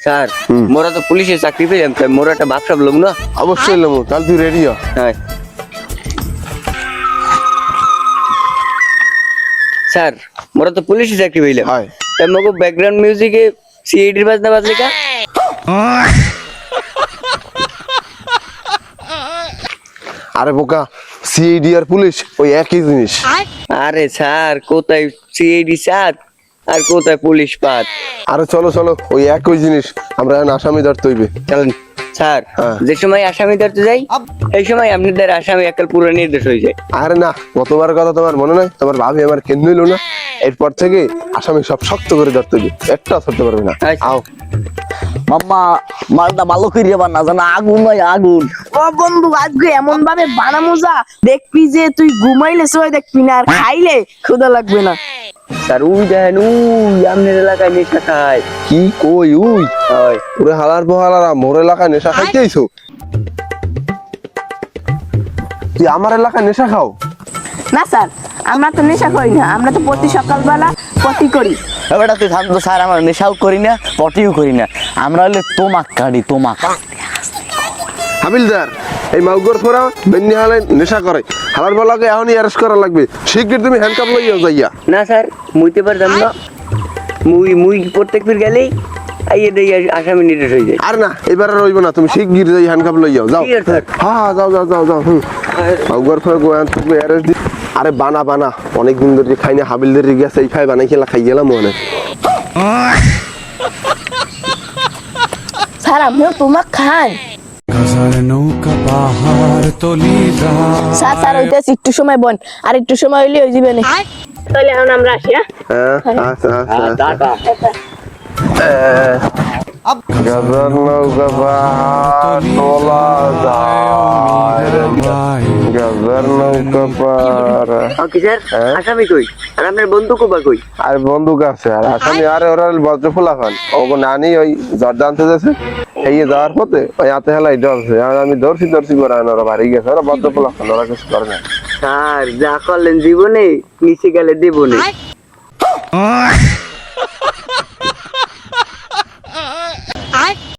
Sir মোরা তো পুলিশের চাকরি পেলাম তাই মোরা একটা বাক্সা বললাম না? অবশ্যই লমু তাহলে তুই রেডি হ। হ্যাঁ। স্যার মোরা তো পুলিশের চাকরি পেলাম হয়। তাই মগো ব্যাকগ্রাউন্ড মিউজিকে সিআইডির বাজনা বাজলে কা? আরে বোকা সিআইডি আর পুলিশ ওই একই জিনিস। আরে স্যার কোথায় সিআইডি সাত আর কোথায় পুলিশ পাত? আরে চলো চলো ওই একই জিনিস আমরা এখন আসামি ধরতে হইবে। চলেন স্যার হ্যাঁ। যে সময় আসামি ধরতে যাই এই সময় আপনাদের আসামি একাল পুরো নির্দেশ হয়ে যায়। আরে না গতবার কথা তোমার মনে নাই? তোমার ভাবি আমার কেন নিল না? এরপর থেকে আসামি সব শক্ত করে ধরতে হইবে। একটা ধরতে পারবে না। আচ্ছা। আও। মাম্মা মালটা ভালো করে বানা জানা আগুন নয় আগুন। ও বন্ধু আজকে এমন ভাবে বানামো যা দেখবি যে তুই ঘুমাইলে সবাই দেখবি না আর খাইলে ক্ষুধা লাগবে না। স্যার উই দেখেন উই আপনার এলাকায় নেশা খায়। কি কই উই? হয়। ওরে হালার পোহালারা মোর এলাকায় নেশা তুই আমার এলাকায় নেশা খাও? না স্যার আমরা তো নেশা করি না আমরা তো প্রতি সকালবেলা পটি করি। এবারটা তুই থাকতো স্যার আমরা নেশাও করি না পটিও করি না। আমরা হলে তোমাক কাটি তোমাক। হাবিলদার এই মাউগর ফোরা বেন্নি হালে নেশা করে। হালার বলাকে এখনই অ্যারেস্ট করা লাগবে। শিগগির তুমি হ্যান্ডকাপ লইয়া যাইয়া। না স্যার মুইতে পারতাম না। মুই মুই প্রত্যেক ফির গেলেই আইয়ে দেই আসামি নির্দেশ হয়ে যায়। আর না এবার আর রইব না তুমি শিগগির যাই হ্যান্ডকাপ লইয়াও যাও। হ্যাঁ যাও যাও যাও যাও হুম। মাউগর ফোরা গোয়ান তুমি অ্যারেস্ট আরে বানা বানা। অনেক দিন ধরে খাই না হাবিলদের গেছে এই খাই বানাই খেলা খাই গেলাম অনেক স্যার আমিও তোমাক খান স্যার স্যার ওইটা একটু সময় বন। আর একটু সময় হইলে ওই যাবে না তাহলে এখন আমরা আসি হ্যাঁ? স্যার হ্যাঁ? আসামি কই? আর আপনার বন্ধু কোবা কই? আর বন্দুক আছে আর আসামি আর ওরা বজ্র ফুলা খান। ওগো নানি ওই জর্দা আনতে যাচ্ছে এই যাওয়ার পথে ওই হাতে হেলাই ধরছে। আর আমি ধরছি ধরছি করে ওরা বাড়ি গেছে ওরা বজ্র ফুলা খান ওরা কিছু করে না। স্যার যা করলেন জীবনে নিচে গেলে দেবনে